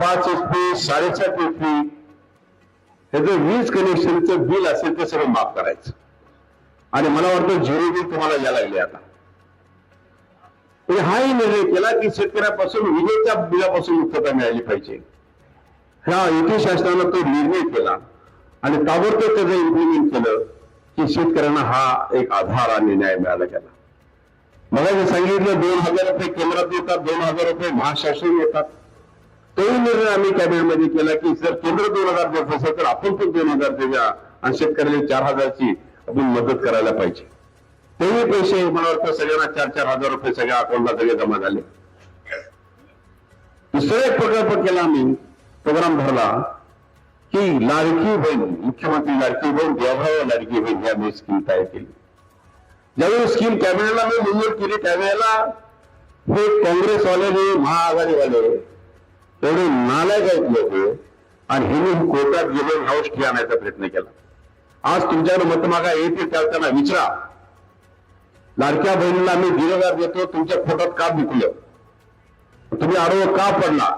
पाच H P साडेसात H P हे वीज कनेक्शनचं बिल असेल ते सर्व माफ करायचं. आणि मला वाटतं झिरो बिल तुम्हाला द्यायला लागले आता. म्हणजे हाही निर्णय केला की शेतकऱ्यापासून विजेच्या बिलापासून मुक्तता मिळाली पाहिजे. ह्या युती शासनानं तो निर्णय केला आणि ताबडतोब त्याचं इम्प्लिमेंट केलं. की शेतकऱ्यांना हा एक आधार आणि न्याय मिळाला त्याला. मला जे सांगितलं दोन हजार रुपये केंद्रात येतात दोन हजार रुपये महाशासन येतात. तोही निर्णय आम्ही कॅबिनेटमध्ये केला की जर केंद्र दोन हजार देत असेल तर आपण पण दोन हजार देऊया आणि शेतकऱ्याला चार हजारची आपण मदत करायला पाहिजे. तेही पैसे मला वाटतं सगळ्यांना चार चार हजार रुपये सगळ्या अकाउंटला सगळे जमा झाले. दुसरा एक प्रकल्प केला आम्ही प्रोग्राम भरला की लाडकी बहीण मुख्यमंत्री लाडकी बहीण देवभाव लाडकी बहीण या मी स्कीम तयार केली. ज्यावेळी स्कीम कॅबिनेटला मी मंजूर केली त्यावेळेला हे काँग्रेसवाले महाआघाडीवाले एवढे नालायक आहेत लोक आणि हे कोर्टात गेले हाऊस ठे आणायचा प्रयत्न केला. आज तुमच्याकडे मतमागा येतील त्या त्यांना विचारा. लाडक्या बहिणीला आम्ही दिरगार देतो तुमच्या पोटात का विकलं तुम्ही आरोप का पडला?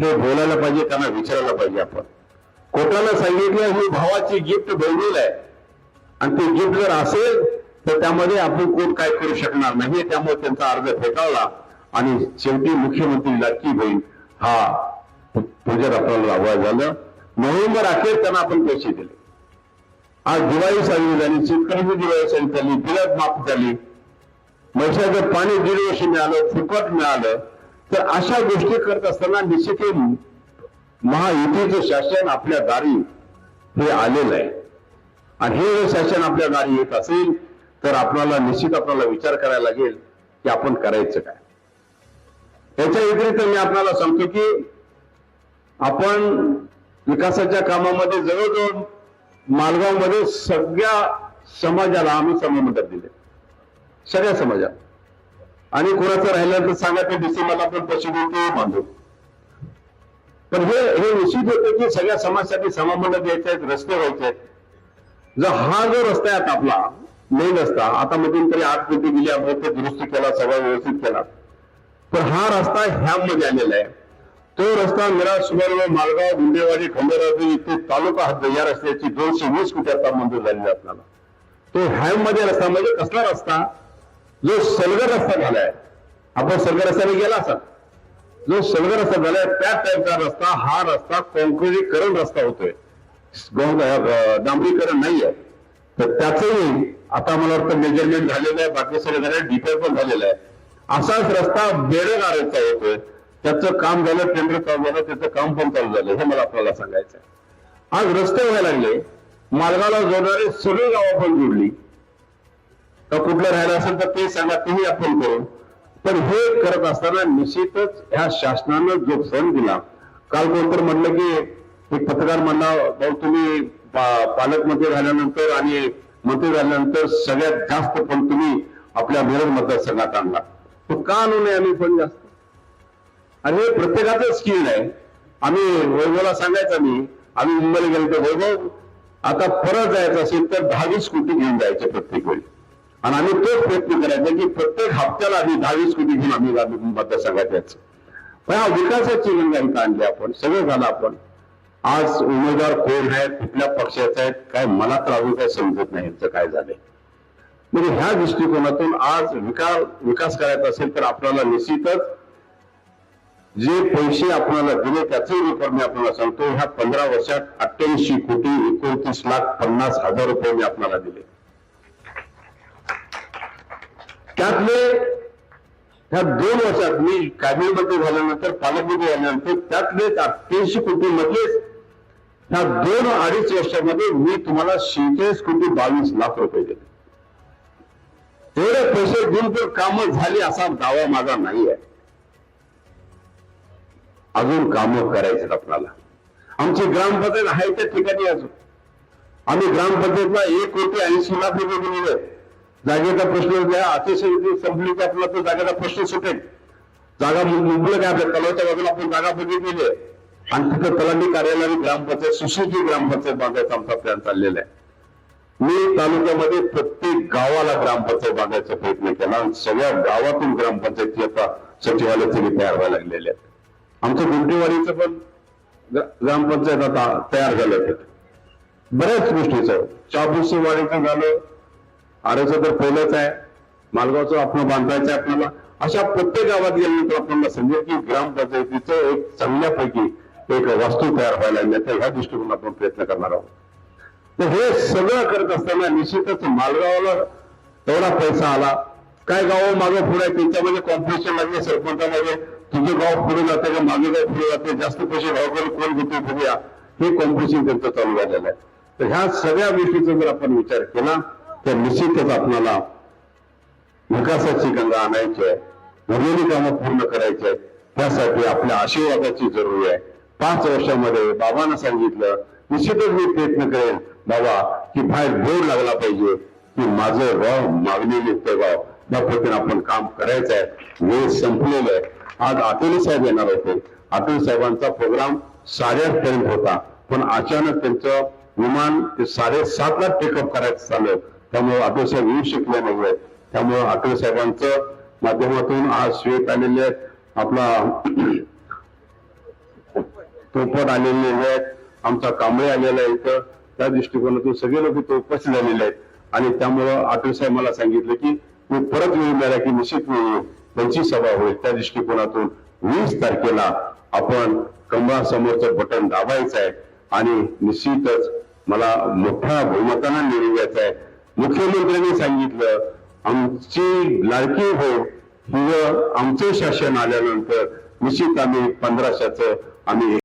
हे बोलायला पाहिजे त्यांना विचारायला पाहिजे आपण. कोर्टाला सांगितलं ही भावाची गिफ्ट बहिणीला आहे. आणि ते गिफ्ट जर असेल तर त्यामध्ये आपण कोण काय करू शकणार नाही. त्यामुळे त्यांचा अर्ज फेटाळला. आणि शेवटी मुख्यमंत्री लाडकी बहीण. हा तुझ्या आपल्याला आवाज झालं. नोव्हेंबर अखेर त्यांना आपण पैसे दिले. आज दिवाळी साजरी झाली शेतकऱ्यांची दिवाळी साजरी झाली बिलात माफ झाली. म्हैसाचं पाणी दीड वर्ष मिळालं फुकट मिळालं. तर अशा गोष्टी करत असताना निश्चित महायुतीचं शासन आपल्या दारी हे आलेलं आहे. आणि हे जर शासन आपल्या दारी येत असेल तर आपल्याला निश्चित आपल्याला विचार करायला लागेल की आपण करायचं काय. याच्या व्यतिरिक्त मी आपल्याला सांगतो की आपण विकासाच्या कामामध्ये जवळजवळ मालगावमध्ये सगळ्या समाजाला आम्ही सममंडप दिले. सगळ्या समाजाला. आणि कोणाचं राहिलं तर सांगा ते डिसेंबरला आपण पशुभूती बांधू पण हे हे निश्चित होतं की सगळ्या समाजासाठी समामंडप द्यायचे आहेत रस्ते व्हायचे आहेत. जर हा जो रस्ता आहे आता आपला मेन रस्ता आता मधून आठ कोटी दिली आपण ते दुरुस्त केला सगळा व्यवस्थित केला. पण हा रस्ता ह्यामध्ये आलेला आहे. तो रस्ता मिरा सुमारे मालगाव गुंडेवाडी खंडेराजू इथे तालुका हद्द या रस्त्याची दोनशे वीस कोटी आता मंजूर झालेली आपल्याला. तो हॅममध्ये मध्ये रस्ता म्हणजे कसला रस्ता? जो सलगर रस्ता झालाय. आपण सलगर रस्त्याने गेला असाल. जो सलगर रस्ता झालाय त्या टाईपचा रस्ता हा रस्ता कॉन्क्रिटीकरण रस्ता होतोय. डांबरीकरण नाही डांबरीकरण नाहीये. तर त्याचंही आता मला वाटतं मेजरमेंट झालेलं आहे बाकी सगळं झालं डिपेअर पण झालेलं आहे. असाच रस्ता बेडगाड्याचा होतोय त्याचं काम झालं टेंडर चालू झालं त्याचं काम पण चालू झालं हे मला आपल्याला सांगायचं आहे आज रस्ते व्हायला लागले मार्गाला जोडणारे सगळी गावं पण जोडली. का कुठलं राहिलं असेल तर ते सांगा तेही आपण करू. पण हे करत असताना निश्चितच ह्या शासनानं जो सण दिला काल कोणतर म्हणलं की एक पत्रकार म्हणला भाऊ तुम्ही पालकमंत्री झाल्यानंतर आणि मंत्री झाल्यानंतर सगळ्यात जास्त पण तुम्ही आपल्या मिरज मतदारसंघात आणला. तो का आणू नये आम्ही फंड जास्त? आणि हे प्रत्येकाचं स्किल आहे. आम्ही वैभवला सांगायचं मी आम्ही मुंबईला गेलो तर वैभव आता परत जायचं असेल तर दहावीस कोटी घेऊन जायचे प्रत्येक वेळी. आणि आम्ही तोच प्रयत्न करायचा की प्रत्येक हप्त्याला आम्ही दहावीस कोटी घेऊन आम्ही आम्ही मतदारसंघात यायचं. पण हा विकासाची गंगा आणली आपण सगळं झालं आपण. आज उमेदवार कोण आहेत कुठल्या पक्षाचे आहेत काय मला तर अजून काय समजत नाही यांचं काय झालंय. म्हणजे ह्या दृष्टिकोनातून आज विकास विकास करायचा असेल तर आपल्याला निश्चितच जे पैसे आपल्याला दिले त्याचे रुपये मी आपल्याला सांगतो ह्या पंधरा वर्षात अठ्ठ्याऐंशी कोटी एकोणतीस लाख पन्नास हजार रुपये मी आपल्याला दिले. त्यातले ह्या दोन वर्षात मी कॅबिनेट मंत्री झाल्यानंतर पालकमंत्री झाल्यानंतर त्यातले अठ्ठ्याऐंशी कोटी ह्या दोन अडीच वर्षामध्ये मी तुम्हाला शेहेचाळीस कोटी बावीस लाख रुपये दिले. तेवढे पैसे देऊन तर कामं झाली असा दावा माझा नाही आहे अजून कामं करायचे आपल्याला. आमची ग्रामपंचायत आहे त्या ठिकाणी अजून. आम्ही ग्रामपंचायतला एक कोटी ऐंशी लाख रुपये दिलेले जागेचा प्रश्न द्या अतिशय संपली की आपला तो जागेचा प्रश्न सुटेल. जागा मुंबईला काय आपल्या तलावच्या बाजूला आपण जागा बघितलेली आहे. आणि तिथं तलाठी कार्यालय ग्रामपंचायत सुशिक्षित ग्रामपंचायत बांधायचा आमचा प्लॅन चाललेला आहे. मी तालुक्यामध्ये प्रत्येक गावाला ग्रामपंचायत बांधायचा प्रयत्न केला आणि सगळ्या गावातून ग्रामपंचायती आता सचिवालय सगळे तयार व्हायला लागलेले आहेत. आमचं गुंटेवाडीचं पण ग्रामपंचायत आता तयार झालं बऱ्याच गोष्टीचं. चाबुसीवाडीचं झालं आरेचं तर पहिलंच आहे. मालगावचं आपण बांधायचं आहे आपल्याला. अशा प्रत्येक गावात गेल्यानंतर आपल्याला समजेल की ग्रामपंचायतीचं एक चांगल्यापैकी एक वास्तू तयार व्हायला लागली. ह्या दृष्टिकोन आपण प्रयत्न करणार आहोत. तर हे सगळं करत असताना निश्चितच मालगावला एवढा पैसा आला. काय गाव मागं पुढे त्यांच्यामध्ये कॉम्पिटिशन लागले सरपंचामध्ये. तुझं गाव पुढे जाते का मागे गाव पुढे जाते? जास्त पैसे गावकडे कोण घेतो बघूया. हे कॉम्पिटिशन त्यांचं चालू झालेलं आहे. तर ह्या सगळ्या गोष्टीचा जर आपण विचार केला तर निश्चितच आपल्याला विकासाची गंगा आणायची आहे. उरलेली कामं पूर्ण करायची आहेत. त्यासाठी आपल्या आशीर्वादाची जरुरी आहे. पाच वर्षामध्ये बाबांना सांगितलं निश्चितच मी प्रयत्न करेन बाबा की बाहेर बोर्ड लागला पाहिजे की माझं गाव मागणी गाव या पद्धतीने आपण काम करायचं आहे. वेळ संपलेलं आहे. आज आठवले साहेब येणार होते. आठवले साहेबांचा प्रोग्राम साडेआठ पर्यंत होता. पण अचानक त्यांचं विमान ते साडेसातला टेकअप करायचं झालं. त्यामुळे आठवले येऊ शकले नाही त्यामुळे आठवले साहेबांचं माध्यमातून आज श्वेत आलेले आहेत. आपला पोपट आलेले आहेत. आमचा कांबळे आलेला आहे इथं. त्या दृष्टिकोनातून सगळे लोक इथं उपस्थित झालेले आहेत. आणि त्यामुळं आठवले साहेब मला सांगितलं की मी परत वेळ मिळाला की निश्चित मी त्यांची सभा होईल. त्या दृष्टिकोनातून वीस तारखेला आपण कमळासमोरचं बटन दाबायचं आहे. आणि निश्चितच मला मोठ्या बहुमतानं निर्णय घ्यायचा आहे. मुख्यमंत्र्यांनी सांगितलं आमची लाडकी हो किंवा आमचं शासन आल्यानंतर निश्चित आम्ही पंधराशाचं आम्ही